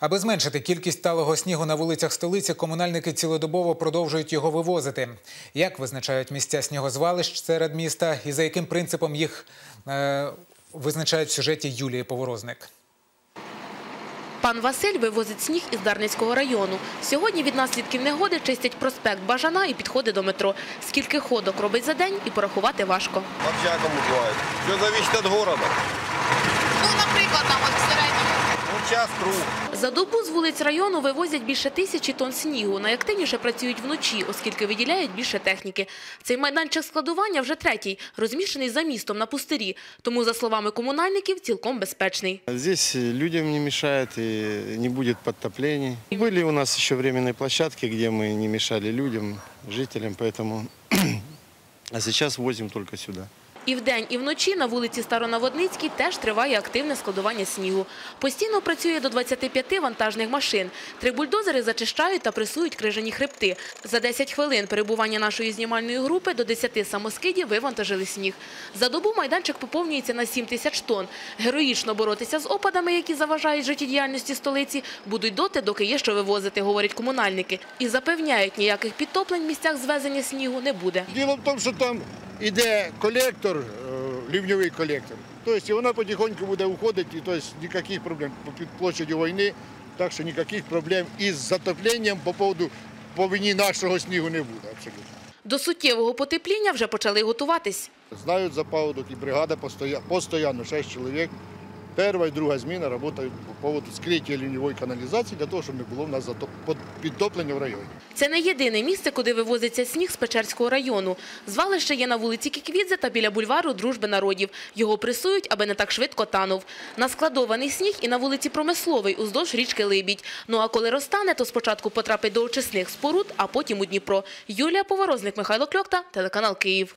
Аби зменшити кількість талого снігу на вулицях столиці, комунальники цілодобово продовжують його вивозити. Як визначають місця снігозвалищ серед міста і за яким принципом їх е, визначають в сюжеті Юлії Поворозник? Пан Василь вивозить сніг із Дарницького району. Сьогодні від наслідків негоди чистять проспект Бажана і підходи до метро. Скільки ходок робить за день і порахувати важко. По-всякому бывает. Все зависит от города. Ну, наприклад, там от в середньому. Ну, час круг. За добу з вулиць району вивозять більше тисячі тонн снігу. Найактивніше працюють вночі, оскільки виділяють більше техніки. Цей майданчик складування вже третій, розміщений за містом на пустирі. Тому, за словами комунальників, цілком безпечний. Здесь людям не мешает и не будет подтоплений. Были у нас еще временные площадки, где мы не мешали людям, жителям, поэтому... А сейчас возим только сюда. І вдень, і вночі на вулиці Старонаводницькій теж триває активне складування снігу. Постійно працює до 25 вантажних машин. Три бульдозери зачищають та пресують крижані хребти. За 10 хвилин перебування нашої знімальної групи до 10 самоскидів вивантажили сніг. За добу майданчик поповнюється на 7 тисяч тонн. Героїчно боротися з опадами, які заважають життєдіяльності столиці, будуть доти, доки є що вивозити, говорять комунальники. І запевняють, ніяких підтоплень в місцях звезення снігу не буде. Діло в тому, що там іде колектор, е, лівньовий колектор. Тобто вона потихоньку буде уходити, і тобто ніяких проблем по під площадю війни, так що ніяких проблем із затопленням по поводу по вині нашого снігу не буде абсолютно. До суттєвого потепління вже почали готуватись. Знають за паводок і бригада постоя- постійно, 6 чоловік. Перша і друга зміна працюють по поводу скриття ліньової каналізації для того, щоб не було в нас підтоплення в районі. Це не єдине місце, куди вивозиться сніг з Печерського району. Звалище є на вулиці Кіквідзе та біля бульвару Дружби народів. Його пресують, аби не так швидко танув. Наскладований сніг і на вулиці Промисловий уздовж річки Либідь. Ну а коли розтане, то спочатку потрапить до очисних споруд, а потім у Дніпро. Юлія Поворозник, Михайло Кльокта, телеканал Київ.